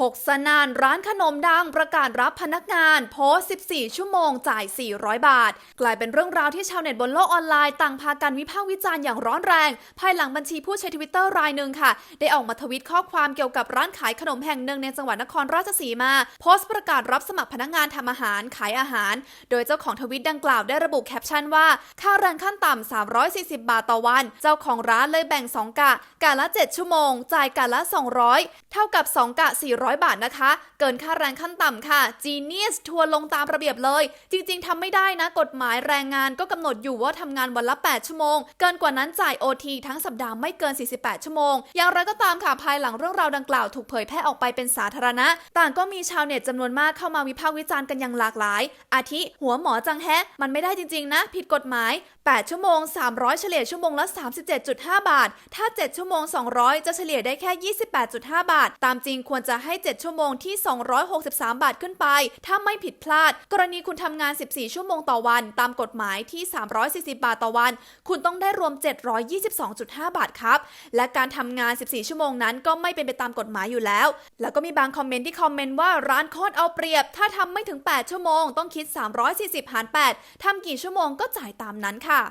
ถกสนานร้านขนมดังประกาศรับพนักงาน โพสต์14 ชั่วโมงจ่าย 400 บาท กลายเป็นเรื่องราวที่ชาวเน็ตบนโลกออนไลน์ต่างพากันวิพากษ์วิจารณ์อย่างร้อนแรง ภายหลังบัญชีผู้ใช้ทวิตเตอร์รายหนึ่งค่ะ ได้ออกมาทวิตข้อความเกี่ยวกับร้านขายขนมแห่งหนึ่งในจังหวัดนครราชสีมา โพสต์ประกาศรับสมัครพนักงานทำอาหารขายอาหาร โดยเจ้าของทวิตดังกล่าวได้ระบุแคปชั่นว่าค่าแรงขั้นต่ำ340 บาทต่อวัน เจ้าของร้านเลยแบ่ง 2 กะกะละ 7 ชั่วโมง จ่ายกะละ 200 เท่ากับ 2 กะ 400บาทนะคะ เกินค่าแรงขั้นต่ำค่ะ Genius ทัวร์ลงตามระเบียบเลย จริง ๆทำไม่ได้นะ กฎหมายแรงงานก็กำหนดอยู่ว่าทำงานวันละ 8 ชั่วโมง เกินกว่านั้นจ่าย OT ทั้งสัปดาห์ไม่เกิน 48 ชั่วโมง อย่างไรก็ตามค่ะ ภายหลังเรื่องราวดังกล่าวถูกเผยแพร่ออกไปเป็นสาธารณะ ต่างก็มีชาวเน็ตจำนวนมากเข้ามาวิพากษ์วิจารณ์กันอย่างหลากหลาย อาทิ หัวหมอจังแฮะ มันไม่ได้จริง ๆ นะ ผิดกฎหมาย 8 ชั่วโมง 300 เฉลี่ยชั่วโมงละ 37.5 บาท ถ้า 7 ชั่วโมง 200 จะเฉลี่ยได้แค่ 28.5 บาท ตามจริงควรจะให้ 7 ชั่วโมงที่ 263 บาทขึ้นไป ถ้าไม่ผิดพลาด กรณีคุณทำงาน 14 ชั่วโมงต่อวัน ตามกฎหมายที่ 340 บาทต่อวัน คุณต้องได้รวม 722.5 บาทครับ และการทำงาน 14 ชั่วโมงนั้นก็ไม่เป็นไปตามกฎหมายอยู่แล้ว แล้วก็มีบางคอมเมนต์ที่คอมเมนต์ว่าร้านโคตรเอาเปรียบ ถ้าทำไม่ถึง 8 ชั่วโมง ต้องคิด 340 หาร 8ทำกี่ชั่วโมงก็จ่ายตามนั้นค่ะ